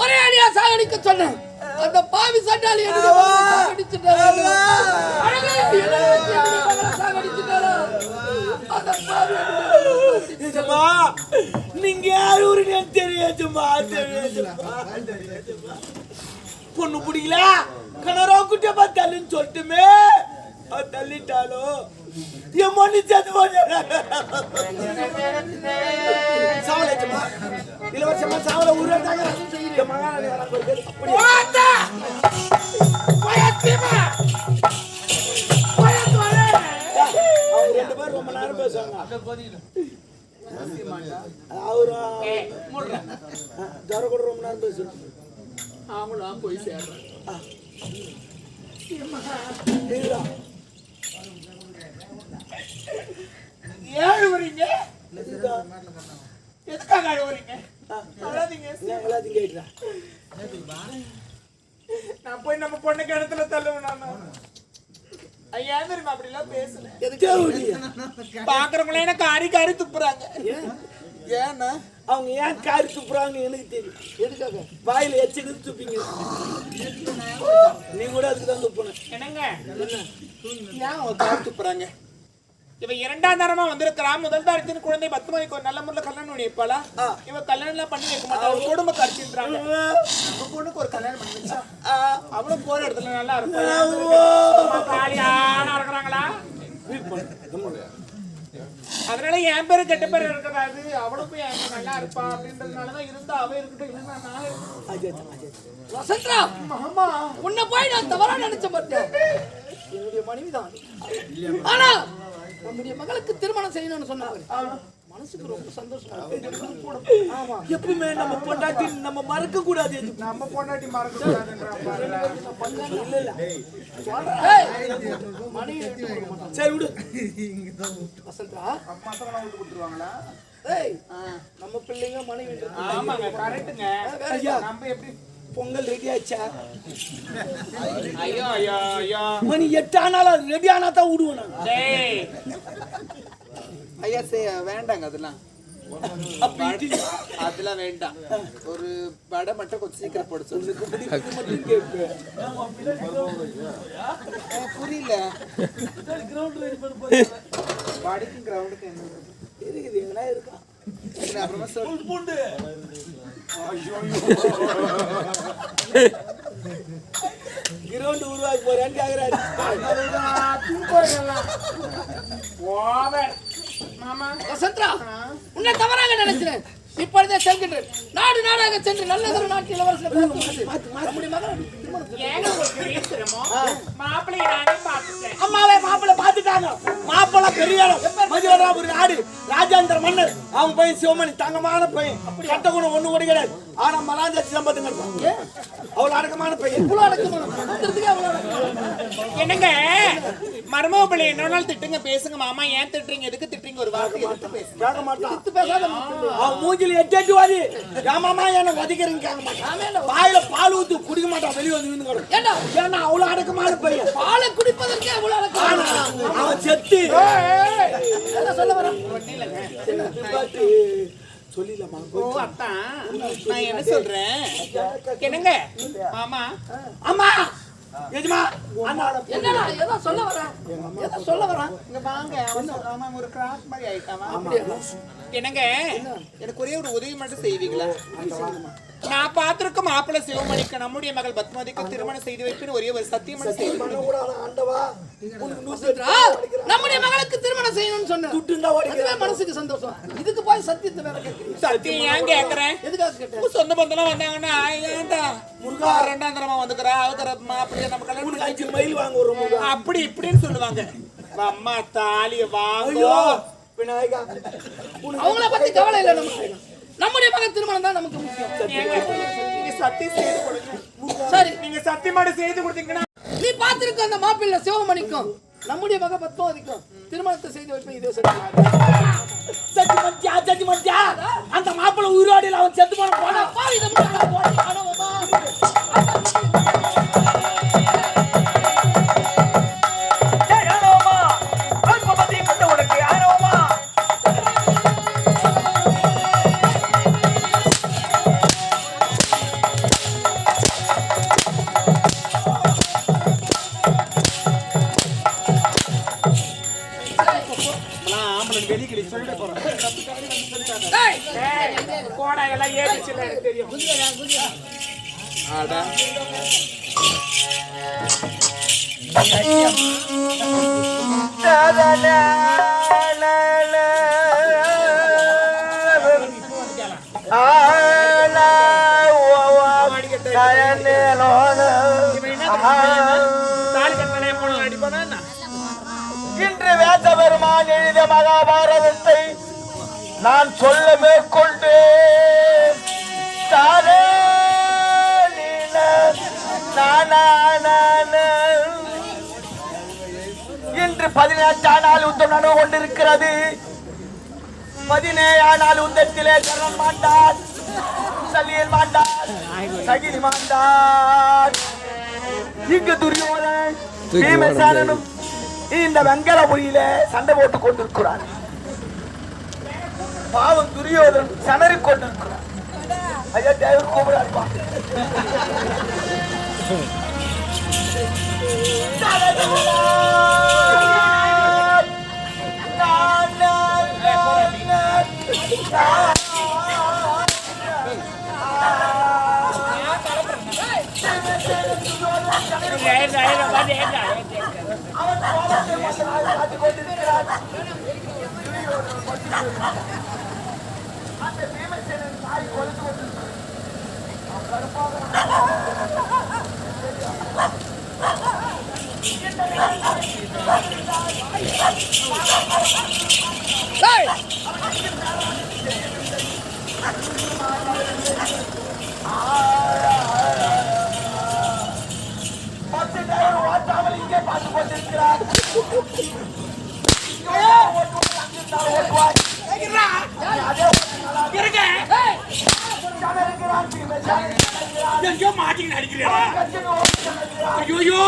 ஒரே அடியா சாகடிக்க சொன்னேன். அந்த பாவி சண்டாளி சாகடிச்சுட்டாரு. அந்த பாவி நீங்க யார் ஊருன்னு தெரியாதுமா தெரியாதுமா பொண்ணு பிடிக்கல? கணவரா குட்டிய பார்த்து தள்ளுன்னு சொல்லிட்டுமே. என் மகன் அப்படி வாத்தா! பயத்தியமா! பயத்தோரே! அவங்க ரெண்டு பேரும் ரொம்ப நேரம் பேசுவாங்க. அவரு? ஜர கூட ரொம்ப நேரம் பேசுவாங்க அவங்களா போய் சேர்றேன். ஏன் அழுவுறீங்க. எதுக்காக அழுவுறீங்க அழாதீங்க நான் போய் நம்ம பொண்ணு கிணத்துல தள்ளுவேன் ஐயா தெரியுமா அப்படிலாம் பேசல? தேவடியா. பாக்குறவங்களே என்ன காரி காரி துப்புறாங்க. ஏன்னா? அவங்க ஏன் காரி துப்புறாங்கன்னு எனக்கு தெரியும். எதுக்காக? வாயில எச்சுக்கு துப்பிங்க. நீ கூட அதுக்கு தான் துப்புன என்னங்க? ஏன் அவங்க காரி துப்புறாங்க? இவ இரண்டாம் தரமா வந்திருக்கிறான். முதல் தரத்தின் குழந்தை பத்துமதிக்கு ஒரு நல்ல முறையில் கல்யாணம் பண்ணி வைப்பாளா? ஆ. இவ கல்யாணம் எல்லாம் பண்ணி வைக்க மாட்டா ஒரு குடும்ப நம்ம பொண்ணுக்கு ஒரு கல்யாணம் பண்ணி வச்சா? அவளும் போற இடத்துல நல்லா இருக்கும் காலியான இருக்கிறாங்களா? அதனால என் பேரு கெட்ட பேர் இருக்கக்கூடாது. அவளுக்கும் என் பேர் நல்லா இருப்பா அப்படின்றதுனாலதான் இருந்தா அவ இருக்கட்டும் இல்லைன்னா நான். வசந்தா மாமா உன்னை போய் நான் தவறா நினைச்ச மாட்டேன் என்னுடைய மனைவிதான். ஆனா நம்முடைய மகளுக்கு திருமணம் செய்யணும்னு சொன்னாங்க மனசுக்கு ரொம்ப சந்தோஷமா இருக்கு. ஆமா. எப்பவுமே நம்ம பொண்டாட்டி நம்ம மறக்க கூடாது. நம்ம பொண்டாட்டி மறக்க மாட்டாங்க. சரி விடு. வசந்தா. விட்டு கொடுத்துருவாங்களா ஏய் நம்ம பிள்ளைங்க மனைவி ஆமாங்க கரெக்ட்டுங்க ஐயா நம்ம எப்படி பொங்கல் ரெடி ஆச்சா? ஐயோ ஐயோ ஐயோ. மணி எட்டு ஆனாலும் ரெடி ஆனா தான் விடுவோம் டேய். ஐயா சே வேண்டாங்க அதெல்லாம். அதெல்லாம் வேண்டாம். ஒரு வடை மட்டும் கொஞ்சம் சீக்கிரம் போட சொல்லு. எனக்கு புரியல. வடைக்கும் கிரவுண்டுக்கு என்ன? இருக்குது எங்கன்னா இருக்கா சரி, அப்புறமா சொல். பூண்டு. கிரவுண்ட் உருவாக்கி போறேன்னு கேக்குறாரு ஓவர் மாமா. வசந்தா உன்னை தவறாக நினைக்கிறேன். இப்பொழுதே செல்கின்றேன் நாடு நாடாக சென்று நல்லதொரு நாட்டு இளவரசர் அம்மாவே மாப்பிள்ளை பார்த்துட்டாங்க. மாப்பிள்ளை பெரிய இடம் மதுவராபுரி நாடு. ராஜேந்திர மன்னர். அவன் பையன் சிவமணி தங்கமான பையன். கட்ட குணம் ஒண்ணு கூட கிடையாது. ஆனா மலாஞ்சாச்சி சம்பத்துங்க இருப்பான் அவ்வளவு அடக்கமான பையன். இவ்வளவு அடக்கமான என்னங்க? மருமக பிள்ளை என்ன திட்டுங்க பேசுங்க மாமா. ஏன் திட்டுறீங்க? எதுக்கு திட்டுறீங்க? ஒரு வார்த்தை எடுத்து பேசுங்க கேட்க மாட்டான் எடுத்து பேசாத. அவன் மூஞ்சில எட்டு எட்டு வாதி ஏமாமா என்ன உதைக்கிறேன்னு கேட்க மாட்டான். வாயில பால் ஊத்து குடிக்க மாட்டான் வெளியே வந்து நின்னு கிடக்கும். ஏண்டா? ஏன்னா அவ்வளவு அடக்கமான பையன் பாலை குடிப்பதற்கே அவ்வளவு ஆனா அடக்கமான அவன் செத்து. என்ன சொல்ல சொல்லிடலாமா? ஓ அத்தான் நான் என்ன சொல்றேன்? என்னங்க? மாமா. அம்மா எஜமா என்னடா ஏதோ சொல்ல வரேன் ஏதோ சொல்ல வரேன் இங்க வாங்க அவன் ஒரு கிராஸ் மாதிரி ஆயிட்டான் என்னங்க? எனக்கு ஒரே ஒரு உதவி மட்டும் செய்வீங்களா? நான் பார்த்திருக்க மாப்பிள்ளை சிவமணிக்கு நம்முடைய மகள் பத்மாவதிக்கு திருமணம் செய்து வைப்பேன்னு ஒரே ஒரு சத்தியம் மட்டும் செய்து நம்முடைய மகளுக்கு திருமணம் செய்யணும்னு சொன்னேன் மனசுக்கு சந்தோஷம். இதுக்கு போய் சத்தியத்தை வேற சத்தியம் ஏன் கேக்குறேன் எதுக்காக சொந்த பந்தெல்லாம் வந்தாங்கன்னா ஏன்டா? முருகா. ரெண்டாம் தரமா வந்துக்கிறா? அவதர மாப்பிள்ளைய நம்ம கல்யாணம் அஞ்சு மைல் வாங்க ஒரு முகம் அப்படி இப்படின்னு சொல்லுவாங்க. அம்மா தாலிய வாங்கோ. விநாயகா. அவங்கள பத்தி கவலை இல்லை நமக்கு நம்முடைய மகன் திருமணம் தான் நமக்கு முக்கியம். சத்தியம் செய்து கொடுங்க. சரி. நீங்க சத்தியமாடு செய்து கொடுத்தீங்கன்னா நீ பார்த்திருக்க அந்த மாப்பிள்ளை சிவமணிக்கும் நம்முடைய மக பத்மாவதிக்கும் திருமணத்தை செய்து வைப்பேன் இதே சத்தி மத்தியா சத்தி மத்தியா அந்த மாப்பிள்ளை உயிரோடியில் அவன் செத்து போன போனா. உனக்கு வெளிக்கிளி சொல்லிட்டு போறேன் கோடா எல்லாம் ஏறிச்சு எனக்கு தெரியும் ஆடா ஆ இன்று வேத பெருமான் எழுதிய மகாபாரதத்தை நான் சொல்ல மேற்கொண்டு தானே. இன்று பதினெட்டாம் நாள் யுத்தம் நடந்து கொண்டிருக்கிறது. பதினேழாம் நாள் யுத்தத்திலே கரண் மாண்டான் சலியல் மாண்டான் சகிரி மாண்டான் இங்கு துரியோதன் பீமசேனனும் இந்த வெங்கலபுரியில சண்டை போட்டுக் கொண்டிருக்கிறார் பாவம் துரியோதன் சணறி கொண்டிருக்கிறார் ஐயா தேவர் கூப்பிடாருப்பா ஏறு, ஏறு, வாடி, ஏய், பத்து நேரம் ஓட்டாமல் இங்கே பார்த்து கொண்டிருக்கிறார் இருங்க. ஏய், எங்கேயோ மாட்டிக்கின்னு அடிக்கிறியாடா? ஐயோயோ.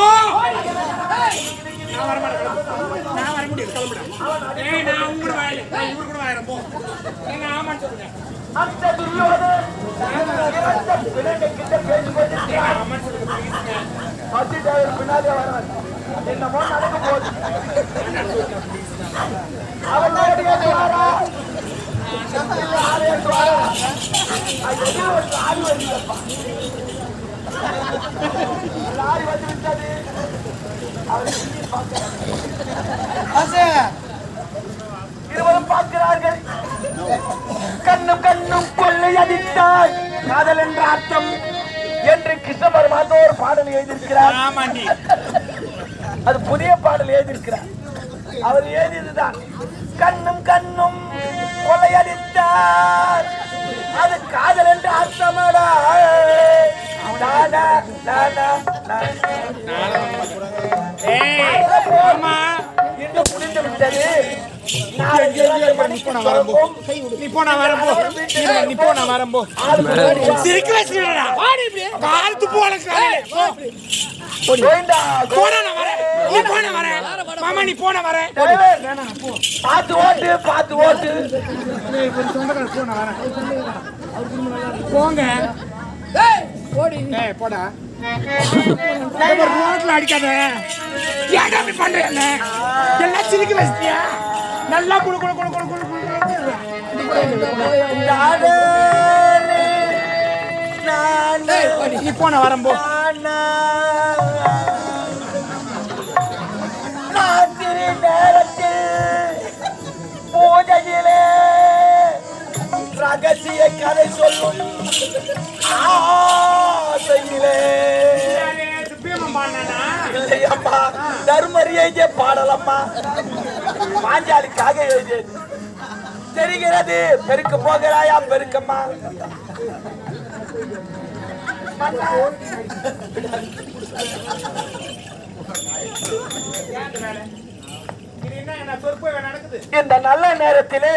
நான் வர மாட்டேன், கிளம்பு. நான் வர முடியாது, கிளம்புடா. ஏய், நான் உங்க கூட வாயில. நான் இவரு கூட வாயிறேன், போ. ஏங்க, ஆமான்னு சொல்லுங்க. அந்த துரியோதன் இறந்த பிணங்க கிட்ட பேசிக் கொண்டிருக்கிறார் ஆமான்னு சொல்லுங்க, please-ங்க. பத்து தேவர் பின்னாலே வரான் என்னமோ நடக்க போகுது? அவன் துவாரா ஆலய துவாரா அது ஒரு லாரி லாரி வந்து விட்டது இருவரும் பார்க்கிறார்கள். கண்ணும் கண்ணும் கொள்ளையடித்தாய் காதல் என்ற அர்த்தம். என்று கிருஷ்ண ஒரு பாடல் எழுதியிருக்கிறார். அது புதிய பாடல் எழுதியிருக்கிறார். அவர் எழுதியதுதான் கண்ணும் கண்ணும் கொள்ளையடித்தார் அது காதல் என்று அர்த்தமாடா. இன்று முடிந்து விட்டது. நாளைக்கு இரண்டு மணிக்கு பிறக்கும். நீ போ, நான் வரேன், நீ போ, நான் வரேன், போ. சிரிக்க வச்சுக்கிறேன்டா. காலத்து போல காலையில. போ. கோவிந்தா, போடா, நான் வரேன். நீ போ, நான் வரேன். மாமா, நீ போ, நான் வரேன். தலைவர், பார்த்து ஓட்டு பார்த்து ஓட்டு போங்க போடா ரோட்ல அடிக்காத ஏன்டா இப்படி பண்ற என்ன எல்லாம் சிரிக்க நல்லா குடு குடு குடு குடு குடு குடு. நீ போன வரேன் ரகசிய கதை சொல்லும். ஆசையிலே. இல்லையம்மா தர்மரி எழுதிய பாடலம்மா. பாஞ்சாலிக்காக எழுதியது. தெரிகிறது பெருக்க போகிறாயா பெருக்கம்மா. இந்த நல்ல நேரத்திலே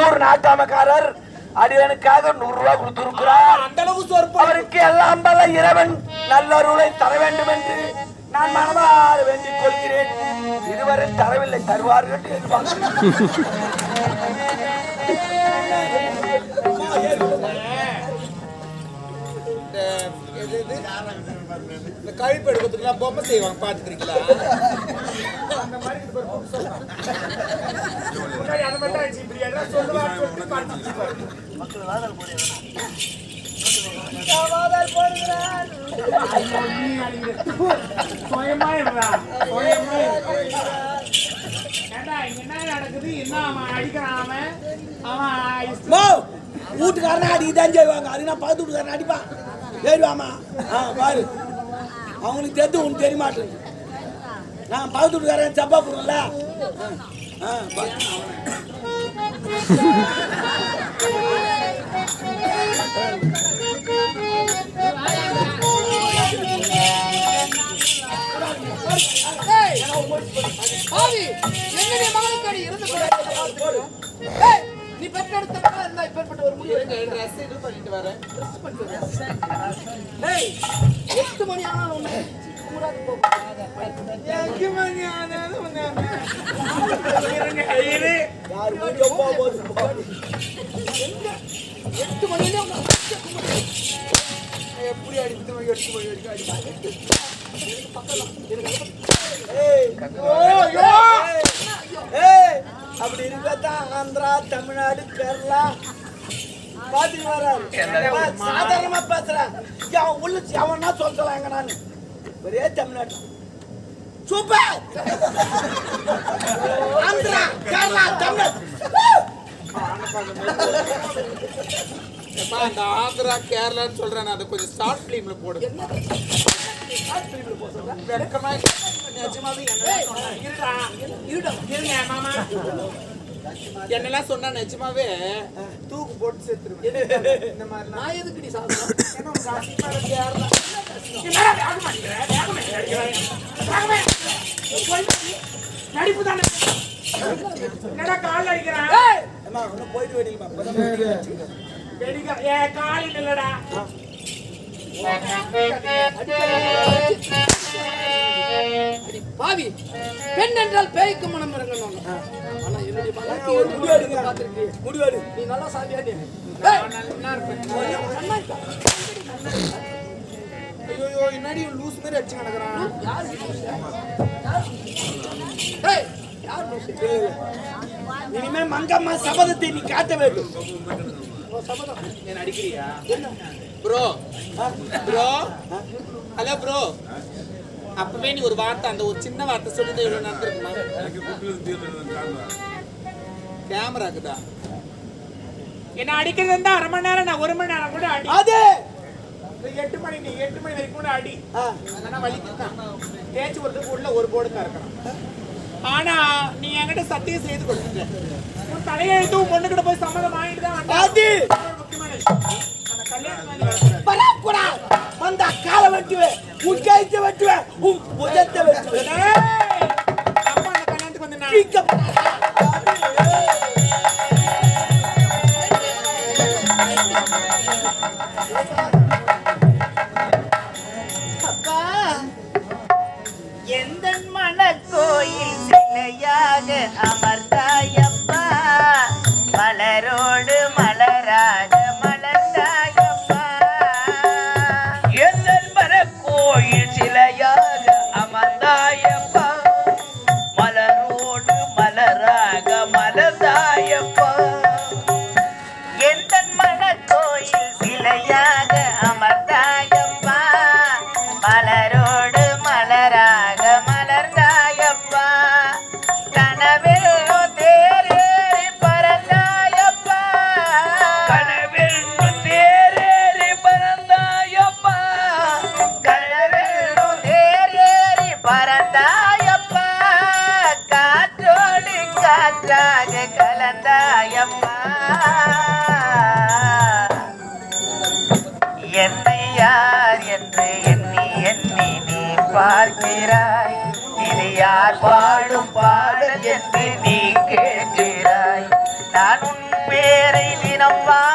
ஊர் நாட்டாமக்காரர் அடியனுக்காக நூறு ரூபாய் கொடுத்திருக்கிறார் அந்த சொற்பு அவருக்கு எல்லாம் பல இறைவன் நல்லருளை தர வேண்டும் என்று நான் மனமாற வேண்டிக் கொள்கிறேன் இதுவரை தரவில்லை தருவார்கள் என்று எதிர்பார்க்கிறேன். இந்த கழிப்பு எடுக்கிறதுக்குலாம் பொம்மை செய்வாங்க பாத்துக்கிறீங்களா வீட்டுக்காரனா அடிக்க தான் செய்வாங்க. அது நான் பக்கத்து வீட்டுக்காரன் அடிப்பான். ஏறிவாமா ஆ பாரு. அவங்களுக்கு தெரிஞ்சு உனக்கு தெரிய மாட்டேங்குது. நான் பக்கத்து வீட்டுக்காரன் சப்பா பாவி, என்னுடைய மகனுக்கு அடி இருந்து நீ பெற்றெடுத்த இப்பேற்பட்ட ஒரு முடிவு பண்ணிட்டு வரேன். இரு. யார் வீடியோ போகுது. எட்டு கும்பிடு. எப்படி அடிக்குது, எட்டு மணி வரைக்கும் அடிப்பாங்க. அப்படி இருக்கத்தான் ஆந்திரா தமிழ்நாடு கேரளா பாத்துட்டு வர்றாரு சாதாரணமா பேசுறேன் அவன் உள்ள அவனா சொல்லலாம் எங்க நான் ஒரே தமிழ்நாடு சூப்பர் ஆந்திரா கேரளா எப்பா, அந்த ஆந்திரா கேரளான்னு சொல்றேன் அதை கொஞ்சம் ஷார்ட் பிலிம்ல போடு வெக்கமா. நிஜமாவே சொன்னா- இருடா, இருடா. இருங்க, மாமா. என்னெல்லாம் சொன்னா நிஜமாவே தூக்கு போட்டு செத்துருவேன். இந்த மாதிரிலாம். நான்? வேகமே. போய் நடிப்பு தானே. கால் அடிக்கிறான் ஏய், அம்மா ஒன்னும் போயிட்டு வெடிக்க ஏ காலில் இல்லடா அடி பாவி. பெண் என்றால் பேய்க்கு மனம் இறங்கணும். ஆனா என்னுடைய மகனுக்கு ஒரு நீ நல்லா சாப்பியா நீ. ஐயோ என்னடி லூஸ் மாதிரி அடிச்சு கிடக்குறான்? யார்? யார் லூசு? ஏய், யார் லூசு? இனிமே மங்கம்மா சபதத்தை நீ காட்ட வேண்டும். சபதம். என்ன அடிக்கிறியா? ப்ரோ. ப்ரோ. Hello bro. அப்பவே நீ ஒரு வார்த்தை அந்த ஒரு சின்ன வார்த்தை சொல்லிட்டு இவ்வளவு நடந்திருக்குமா கேமராக்குதா என்ன அடிக்கிறது இருந்தா அரை மணி நேரம் நான் ஒரு மணி நேரம் கூட அடி. அது! எட்டு மணி நீ எட்டு மணி வரைக்கும் கூட அடி. அதனால வலிக்குதான் தேய்ச்சி வரதுக்கு உள்ள ஒரு போர்டு தான் இருக்கணும் ஆனா நீ என்கிட்ட சத்தியம் செய்து கொடுத்துட்ட உன் தலையெழுத்து உன் பொண்ணு கிட்ட போய் சம்மதம் வாங்கிட்டு தான் முக்கியமான விஷயம். அந்த கல்யாணம் பண்ணி வரக்கூடாது. வரக்கூடா அக்கால வெட்டுவேன் உன் கைத்தை வெட்டுவேன். உன் புஜத்தை வெட்டுவேன் டேய், சிலையாக பேரை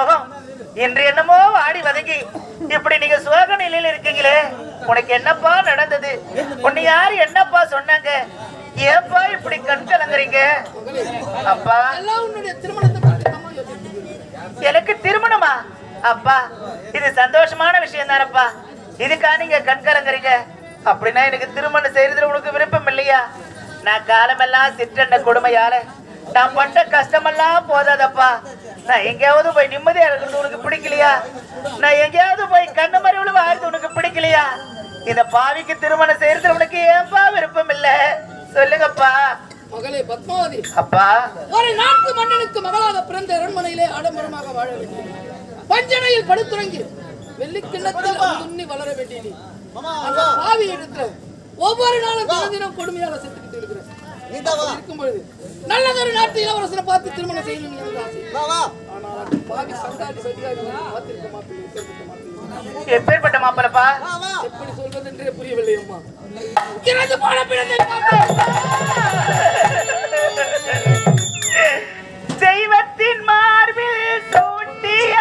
முகம் இன்று என்னமோ ஆடி வதங்கி இப்படி நீங்க சோக நிலையில இருக்கீங்களே உனக்கு என்னப்பா நடந்தது? உன்னை யாரு என்னப்பா சொன்னாங்க? ஏப்பா இப்படி கண் கலங்குறீங்க? அப்பா திருமணத்தை எனக்கு திருமணமா? அப்பா இது சந்தோஷமான விஷயம் தானப்பா. இதுக்கா நீங்க கண் கலங்குறீங்க? அப்படின்னா எனக்கு திருமணம் செய்யறதுல உனக்கு விருப்பம் இல்லையா? நான் காலமெல்லாம் சிற்றண்ட கொடுமையால நான் பட்ட கஷ்டமெல்லாம் போதாதப்பா. நான் எங்கேயாவது போய் நிம்மதியா இருக்கிறது உனக்கு பிடிக்கலையா? நான் எங்கேயாவது போய் கண்ணு மறைவுல வாழ்றது உனக்கு பிடிக்கலையா? இந்த பாவிக்கு திருமணம் செய்யறதுல உனக்கு ஏன்பா விருப்பம் இல்ல சொல்லுங்கப்பா. மகளே பத்மாவதி. அப்பா. ஒரு நாட்டு மன்னனுக்கு மகளாக பிறந்த அரண்மனையிலே ஆடம்பரமாக வாழ வேண்டியது பஞ்சனையில் படுத்துறங்கி வெள்ளிக்கிண்ணத்தில் துண்ணி வளர வேண்டியது. பாவி இடத்துல ஒவ்வொரு நாளும் தினம் கொடுமையால செத்துக்கிட்டு இருக்கிறேன் அப்படி இருக்கும் பொழுது நல்லதொரு நாட்டு இளவரசனை பார்த்து திருமணம் மாட்டேன் எப்பேற்பட்ட மாப்பிளப்பா? எப்படி சொல்வது என்றே புரியவில்லை அம்மா. இறந்து போன பிறந்தை. தெய்வத்தின் மார்பில் சூட்டிய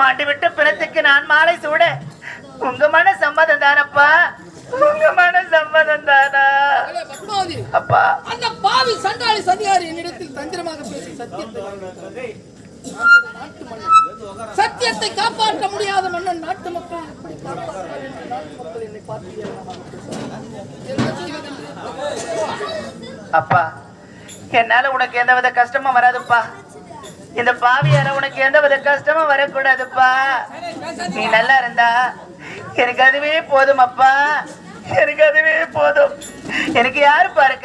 மாட்டி விட்டு பிறத்துக்கு நான் மாலை சூட. உங்க மன சம்மதம் தானப்பா? உங்க மன சம்மதம் தானா அப்பா. அந்த பாவி சண்டாளி சதிகாரி என்னிடத்தில் தந்திரமாக பேசி சத்தியத்தை. சத்தியத்தை காப்பாற்ற முடியாத மன்னன் நாட்டு மக்கள் எப்படி காப்பாற்ற என்னை பார்த்து அப்பா என்னால உனக்கு எந்தவித கஷ்டமும் வராதுப்பா. இந்த பாவியால உனக்கு எந்த வித கஷ்டமும் வரக்கூடாதுப்பா. நீ நல்லா இருந்தா எனக்கு அதுவே போதும் அப்பா. எனக்கு அதுவே போதும். எனக்கு யாரு பாருக்க